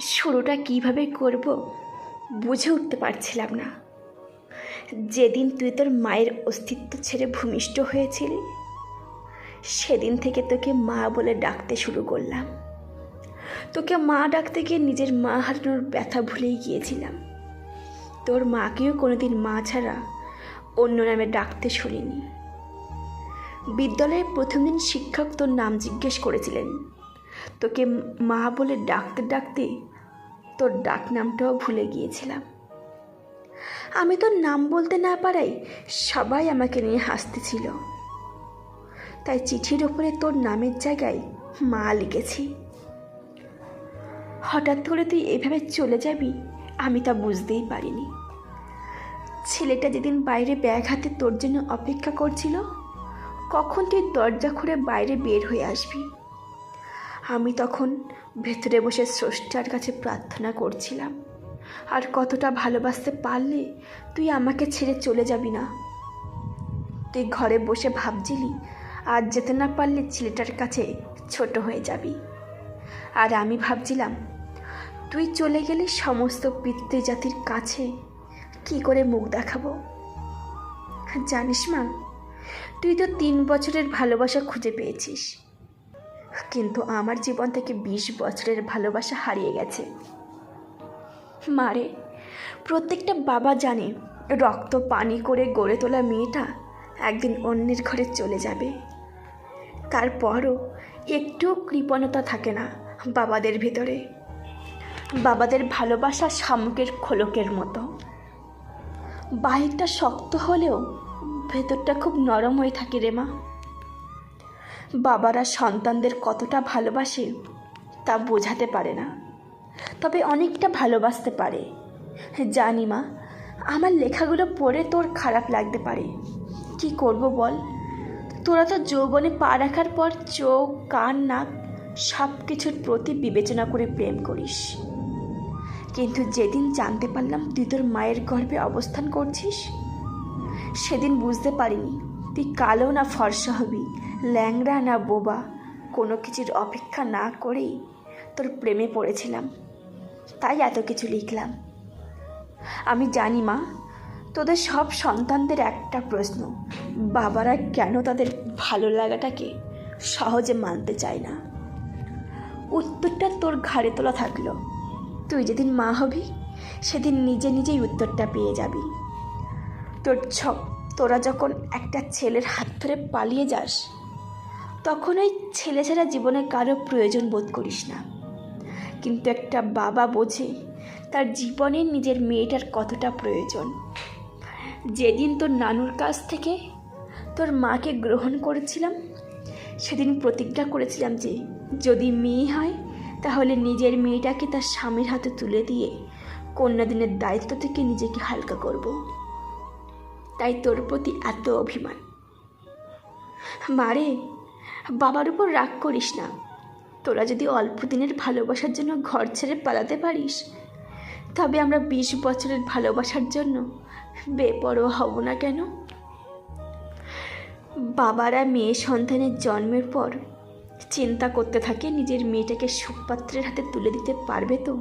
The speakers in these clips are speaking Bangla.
শুরুটা কীভাবে করব বুঝে উঠতে পারছিলাম না। যেদিন তুই তোর মায়ের অস্তিত্ব ছেড়ে ভূমিষ্ঠ হয়েছিলি, সেদিন থেকে তোকে মা বলে ডাকতে শুরু করলাম। তোকে মা ডাকতে গিয়ে নিজের মা হারানোর ব্যথা ভুলেই গিয়েছিলাম। তোর মাকেও কোনোদিন মা ছাড়া অন্য নামে ডাকতে শুনিনি। বিদ্যালয়ে প্রথম দিন শিক্ষক তোর নাম জিজ্ঞেস করেছিলেন তোকে মা বলে ডাকতে ডাকতে তোর ডাক নামটাও ভুলে গিয়েছিলাম। আমি তোর নাম বলতে না পারাই সবাই আমাকে নিয়ে হাসতেছিল। তাই চিঠির ওপরে তোর নামের জায়গায় মা লিখেছি। হঠাৎ করে তুই এভাবে চলে যাবি, আমি তা বুঝতেই পারিনি। ছেলেটা যেদিন বাইরে ব্যাগ হাতে তোর জন্য অপেক্ষা করছিল, কখন তুই দরজা খুঁড়ে বাইরে বের হয়ে আসবি? আমি তখন ভেতরে বসে স্রষ্টার কাছে প্রার্থনা করছিলাম। আর কতটা ভালোবাসতে পারলে তুই আমাকে ছেড়ে চলে যাবি না? তুই ঘরে বসে ভাবছিলি আর যেতে না পারলে ছেলেটার কাছে ছোট হয়ে যাবি। আর আমি ভাবছিলাম, তুই চলে গেলে সমস্ত পিতৃজাতির কাছে কি করে মুখ দেখাবো? জানিস মা, তুই তো তিন বছরের ভালোবাসা খুঁজে পেয়েছিস। কিন্তু আমার জীবন থেকে বিশ বছরের ভালোবাসা হারিয়ে গেছে। মারে প্রত্যেকটা বাবা জানে রক্ত পানি করে গড়ে তোলা মেয়েটা একদিন অন্যের ঘরে চলে যাবে। তারপরও একটুও কৃপণতা থাকে না বাবাদের ভেতরে। বাবাদের ভালোবাসা শামুকের খোলকের মতো। বাহিরটা শক্ত হলেও ভেতরটা খুব নরম হয়ে থাকে রে মা। বাবারা সন্তানদের কতটা ভালোবাসে তা বোঝাতে পারে না। তবে অনেকটা ভালোবাসতে পারে। জানি মা, আমার লেখাগুলো পড়ে তোর খারাপ লাগতে পারে। কি করব বল? তোরা তো যৌবনে পা রাখার পর চোখ, কান, নাক সব কিছুর প্রতি বিবেচনা করে প্রেম করিস। কিন্তু যেদিন জানতে পারলাম তুই তোর মায়ের গর্ভে অবস্থান করছিস, সেদিন বুঝতে পারিনি তুই কালো না ফর্সা হবি। ল্যাংড়া না বোবা, কোনো কিছুর অপেক্ষা না করেই তোর প্রেমে পড়েছিলাম। তাই এত কিছু লিখলাম। আমি জানি মা, তোদের সব সন্তানদের একটা প্রশ্ন, বাবারা কেন তাদের ভালো লাগাটাকে সহজে মানতে চায় না? উত্তরটা তোর ঘাড়ে তোলা থাকল। তুই যেদিন মা হবি, সেদিন নিজে নিজেই উত্তরটা পেয়ে যাবি। তোর ছ তোরা যখন একটা ছেলের হাত ধরে পালিয়ে যাস তখন ওই ছেলে ছাড়া জীবনে কারও প্রয়োজন বোধ করিস না। কিন্তু একটা বাবা বোঝে তার জীবনে নিজের মেয়েটার কতটা প্রয়োজন। যেদিন তোর নানুর কাছ থেকে তোর মাকে গ্রহণ করেছিলাম, সেদিন প্রতিজ্ঞা করেছিলাম যে যদি মেয়ে হয়, তাহলে নিজের মেয়েটাকে তার স্বামীর হাতে তুলে দিয়ে কন্যাদিনের দায়িত্ব থেকে নিজেকে হালকা করব। তাই তোর প্রতি এত অভিমান। মারে বাবার উপর রাগ করিস না। তোরা যদি অল্প দিনের ভালোবাসার জন্য ঘর ছেড়ে পালাতে পারিস, তবে আমরা বিশ বছরের ভালোবাসার জন্য বেপরোয়া হব না কেন? বাবারা মেয়ে সন্তানের জন্মের পর চিন্তা করতে থাকে নিজের মেয়েটাকে সুপাত্রের হাতে তুলে দিতে পারবে তো?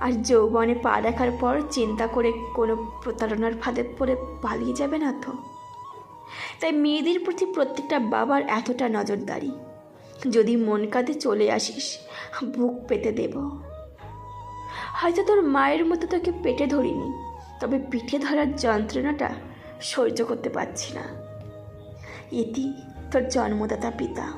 আর যৌবনে পা রাখার পর চিন্তা করে কোনো প্রতারণার ফাঁদে পড়ে পালিয়ে যাবে না তো? তাই মেয়েদের প্রতি প্রত্যেকটা বাবার এতটা নজরদারি। যদি মন কাঁদে চলে আসিস, বুক পেতে দেব। হয়তো তোর মায়ের মতো তোকে পেটে ধরিনি, তবে পিঠে ধরার যন্ত্রণাটা সহ্য করতে পারছি না। এটি তোর জন্মদাতা পিতা।